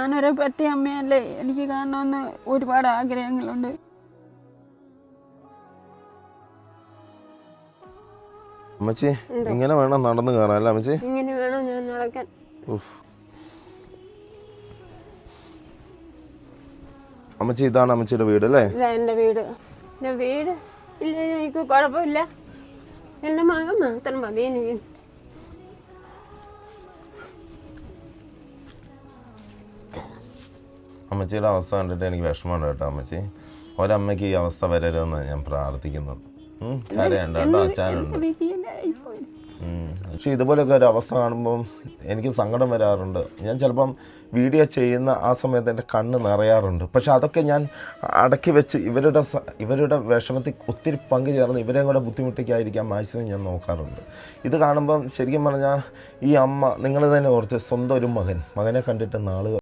ഞാനൊരു പറ്റിയ അമ്മയല്ലേ? എനിക്ക് കാണണമെന്ന് ഒരുപാട് ആഗ്രഹങ്ങളുണ്ട്. അമ്മച്ചി ഇങ്ങനെ വേണം നടന്നു കയറാൻ അല്ലേ അമ്മച്ചി? ഇങ്ങനെ വേണം ഞാൻ നടക്കാൻ. അമ്മച്ചി ഇതാണ് അമ്മച്ചിയുടെ വീട് അല്ലേ? എന്റെ വീട്. എന്റെ വീട് ഇല്ല എനിക്ക് കുഴപ്പമില്ല. എന്റെ മകൻ മാത്രം മതി എനിക്ക്. അമ്മച്ചിയുടെ അവസ്ഥ കണ്ടിട്ട് എനിക്ക് വിഷമമുണ്ട് കേട്ടോ അമ്മച്ചി. ഒരമ്മയ്ക്ക് ഈ അവസ്ഥ വരരുതെന്ന് ഞാൻ പ്രാർത്ഥിക്കുന്നു കരയുണ്ട് കേട്ടോ അച്ഛനുണ്ട് പക്ഷെ ഇതുപോലെയൊക്കെ ഒരു അവസ്ഥ കാണുമ്പം എനിക്ക് സങ്കടം വരാറുണ്ട്. ഞാൻ ചിലപ്പം വീഡിയോ ചെയ്യുന്ന ആ സമയത്ത് എന്റെ കണ്ണ് നിറയാറുണ്ട്. പക്ഷെ അതൊക്കെ ഞാൻ അടക്കി വെച്ച് ഇവരുടെ ഇവരുടെ വിഷമത്തിൽ ഒത്തിരി പങ്കു ചേർന്ന് ഇവരെയും കൂടെ ബുദ്ധിമുട്ടിക്കാതിരിക്കാൻ മാക്സിമം ഞാൻ നോക്കാറുണ്ട്. ഇത് കാണുമ്പം ശരിക്കും പറഞ്ഞാൽ ഈ അമ്മ നിങ്ങൾ തന്നെ ഓർത്ത് സ്വന്തം ഒരു മകൻ. മകനെ കണ്ടിട്ട് നാളുകൾ